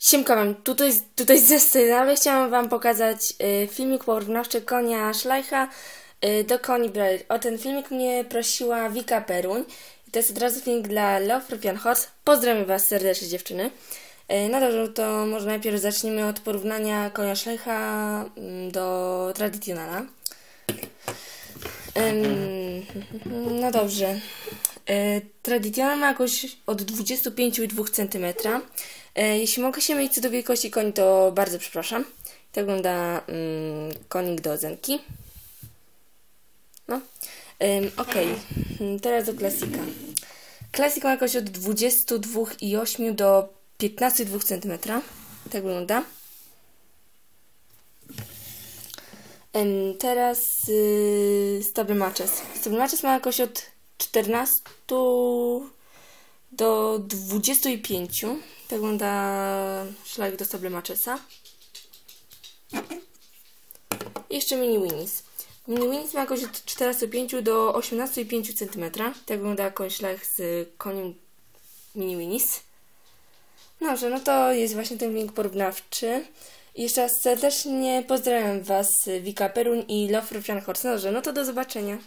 Siemka wam, tutaj, tutaj ze Stylawy chciałam wam pokazać y, filmik porównawczy konia Schleicha y, do koni Braille. O ten filmik mnie prosiła Wika Peruń. To jest od razu filmik dla Love Rupian Horse. Pozdrawiam was serdecznie dziewczyny. Y, no dobrze, to może najpierw zacznijmy od porównania konia Schleicha mm, do Traditionala. No dobrze. Y, Traditional ma jakoś od 25,2 cm. E, Jeśli mogę się mylić co do wielkości koni, to bardzo przepraszam. Tak wygląda mm, konik do ozenki. No. Ym, Okej, Mm, teraz do klasika. Klasik ma jakoś od 22,8 do 15,2 cm. Tak wygląda. Ym, teraz yy, Stable Matches. Stable Matches ma jakoś od 14 do 25. Tak wygląda szlak do Stable Matchesa. I jeszcze Mini Winnis. Mini Winnis ma jakoś od 14,5 do 18,5 cm. Tak wygląda koń szlak z koniem Mini Winnis. Dobrze, no to jest właśnie ten link porównawczy. I jeszcze raz serdecznie pozdrawiam Was, Wika Peruń i Love Rufian Horse. Dobrze, no to do zobaczenia.